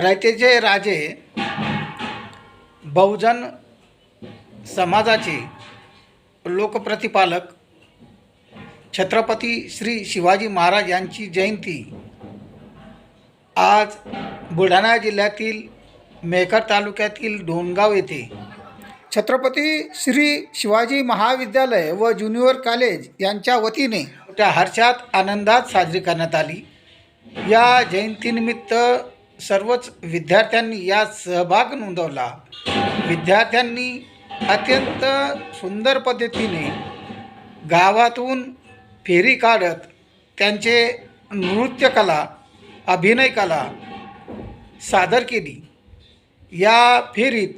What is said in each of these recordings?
रयतेचे राजे बहुजन समाजाचे लोकप्रतिपालक छत्रपती श्री शिवाजी महाराज यांची जयंती आज बुलढाणा जिल्ह्यातील मेकर तालुक्यातील डोणगाव येथे छत्रपती श्री शिवाजी महाविद्यालय व ज्युनियर कॉलेज यांच्या वतीने त्या हर्षात आनंदात साजरी करण्यात आली. या जयंतीनिमित्त सर्वच विद्यार्थ्यांनी यात सहभाग नोंदवला. विद्यार्थ्यांनी अत्यंत सुंदर पद्धतीने गावातून फेरी काढत त्यांचे नृत्यकला अभिनयकला सादर केली. या फेरीत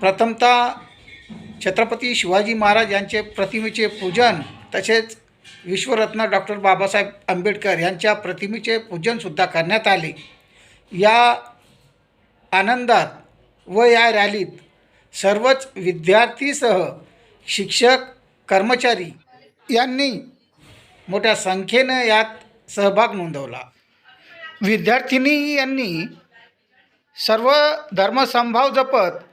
प्रथमतः छत्रपती शिवाजी महाराज यांचे प्रतिमेचे पूजन तसेच विश्वरत्न डॉक्टर बाबासाहेब आंबेडकर यांच्या प्रतिमेचे पूजनसुद्धा करण्यात आले. या आनंदात व या रॅलीत सर्वच विद्यार्थीसह शिक्षक कर्मचारी यांनी मोठ्या संख्येनं यात सहभाग नोंदवला. विद्यार्थिनी यांनी सर्व धर्मसंभाव जपत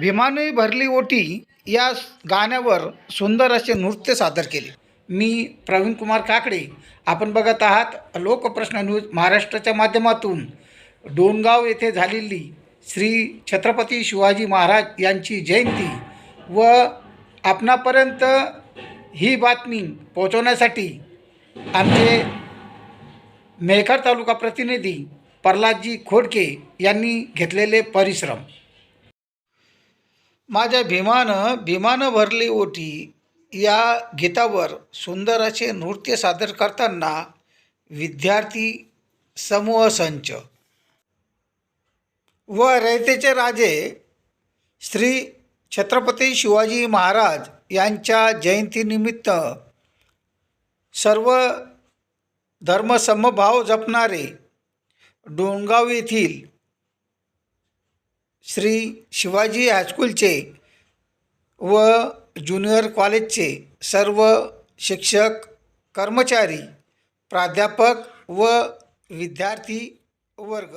भीमाने भरली ओटी या गाण्यावर सुंदर असे नृत्य सादर केले. मी प्रवीण कुमार काकडे. आपण बघत आहात लोकप्रश्न न्यूज महाराष्ट्राच्या माध्यमातून. डोणगाव येथे झालेली श्री छत्रपती शिवाजी महाराज यांची जयंती व आपणापर्यंत ही बातमी पोहोचवण्यासाठी आमचे मेहकर तालुका प्रतिनिधी प्रल्हादजी खोडके यांनी घेतलेले परिश्रम. माझ्या भीमानं भीमानं भरली ओटी या गीतावर सुंदर असे नृत्य सादर करताना विद्यार्थी समूह संच. व रयतेचे राजे श्री छत्रपती शिवाजी महाराज यांच्या जयंतीनिमित्त सर्व धर्मसमभाव जपणारे डोंगाव येथील श्री शिवाजी हायस्कूलचे व ज्युनियर कॉलेजचे सर्व शिक्षक कर्मचारी प्राध्यापक व विद्यार्थी वर्ग